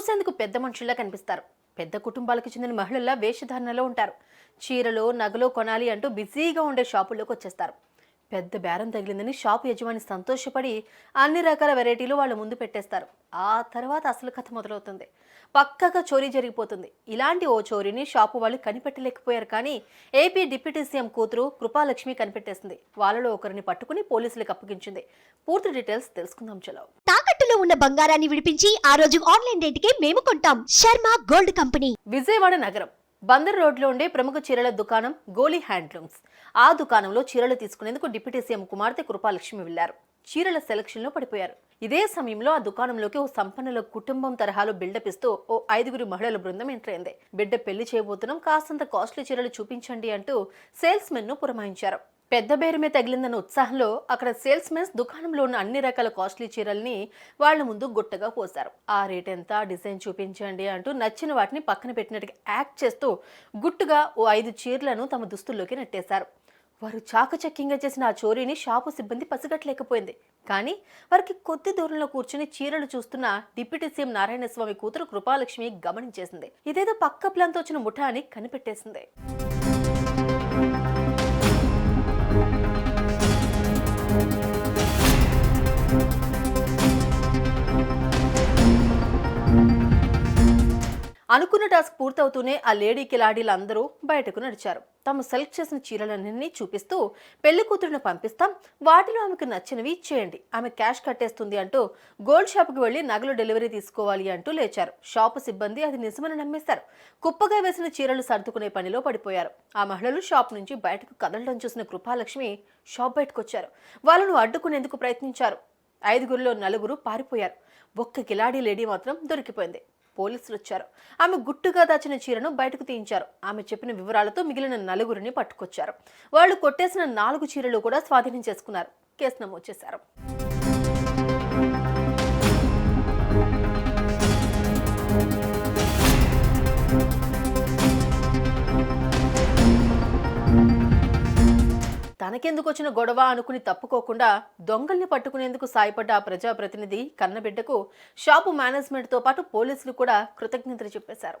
చూసేందుకు పెద్ద మనుషుల్లా కనిపిస్తారు. పెద్ద కుటుంబాలకు చెందిన మహిళల్లా వేషధారణలో ఉంటారు. చీరలో నగలో కొనాలి అంటూ బిజీగా ఉండే షాపుల్లోకి వచ్చేస్తారు. పెద్ద బేరం తగిలిందని షాపు యజమాని సంతోషపడి అన్ని రకాల వెరైటీలు వాళ్ళ ముందు పెట్టేస్తారు. ఆ తర్వాత అసలు కథ మొదలవుతుంది. పక్కగా చోరీ జరిగిపోతుంది. ఇలాంటి ఓ చోరీని షాపు వాళ్ళు కనిపెట్టలేకపోయారు కానీ ఏపీ డిప్యూటీ సీఎం కూతురు కృపాలక్ష్మి కనిపెట్టేసింది. వాళ్ళలో ఒకరిని పట్టుకుని పోలీసులకు అప్పగించింది. పూర్తి డీటెయిల్స్ తెలుసుకుందాం చలో. తాకట్టులో ఉన్న బంగారాన్ని విడిపించి ఆ రోజు ఆన్లైన్ రేటుకే మేము కొంటాం. Sharma gold company. విజయవాడ నగరం. బందర్ రోడ్లో ఉండే ప్రముఖ చీరల దుకాణం గోలీ హ్యాండ్లూమ్స్. ఆ దుకాణంలో చీరలు తీసుకునేందుకు డిప్యూటీ సీఎం కుమార్తె కృపాలక్ష్మి వెళ్ళారు చీరల సెలక్షన్లో పడిపోయారు. ఇదే సమయంలో ఆ దుకాణంలోకి ఓ సంపన్నుల కుటుంబం తరహాలో బిల్డప్ ఇస్తూ ఓ ఐదుగురు మహిళల బృందం ఎంటర్ అయింది. బిడ్డ పెళ్ళి చేయబోతున్నాం కాస్తంత కాస్ట్లీ చీరలు చూపించండి అంటూ సేల్స్ మెన్ను పురమాయించారు. పెద్ద బేరమే తగిలిందన్న ఉత్సాహంలో అక్కడ సేల్స్ మెన్స్ దుకాణంలో ఉన్న అన్ని రకాల కాస్ట్లీ చీరల్ని వాళ్ళ ముందు గుట్టగా పోశారు. ఆ రేట్ ఎంత? డిజైన్ చూపించండి అంటూ నచ్చిన వాటిని పక్కన పెట్టినట్టుగా యాక్ట్ చేస్తూ గుట్టుగా ఓ ఐదు చీరలను తమ దుస్తుల్లోకి నెట్టేశారు. వారు చాకచక్యంగా చేసిన ఆ చోరీని షాపు సిబ్బంది పసిగట్టలేకపోయింది. కానీ వారికి కొద్ది దూరంలో కూర్చుని చీరలు చూస్తున్న డిప్యూటీ సీఎం నారాయణస్వామి కూతురు కృపాలక్ష్మి గమనించేసింది. ఇదేదో పక్క ప్లాన్తో వచ్చిన ముఠా అని కనిపెట్టేసింది. అనుకున్న టాస్క్ పూర్తవుతూనే ఆ లేడీ కిలాడీలు అందరూ బయటకు నడిచారు. తాము సెలెక్ట్ చేసిన చీరలన్నీ చూపిస్తూ పెళ్ళి కూతురును పంపిస్తాం. వాటిలో ఆమెకు నచ్చినవి చేయండి. ఆమె క్యాష్ కట్టేస్తుంది అంటూ గోల్డ్ షాప్కి వెళ్ళి నగలు డెలివరీ తీసుకోవాలి అంటూ లేచారు. షాపు సిబ్బంది అది నిజమని నమ్మేశారు. కుప్పగా వేసిన చీరలు సర్దుకునే పనిలో పడిపోయారు. ఆ మహిళలు షాప్ నుంచి బయటకు కదలడం చూసిన కృపాలక్ష్మి షాప్ బయటకొచ్చారు. వాళ్ళను అడ్డుకునేందుకు ప్రయత్నించారు. ఐదుగురిలో నలుగురు పారిపోయారు. ఒక్క కిలాడీ లేడీ మాత్రం దొరికిపోయింది. పోలీసులు వచ్చారు ఆమె గుట్టుగా దాచిన చీరను బయటకు తీయించారు. ఆమె చెప్పిన వివరాలతో మిగిలిన నలుగురిని పట్టుకొచ్చారు. వాళ్ళు కొట్టేసిన నాలుగు చీరలు కూడా స్వాధీనం చేసుకున్నారు. కేసు నమోదు చేశారు. తనకెందుకు వచ్చిన గొడవ అనుకుని తప్పుకోకుండా దొంగల్ని పట్టుకునేందుకు సాయపడ్డ ఆ ప్రజాప్రతినిధి కన్నబిడ్డకు షాపు మేనేజ్మెంట్తో పాటు పోలీసులు కూడా కృతజ్ఞతలు చెప్పేశారు.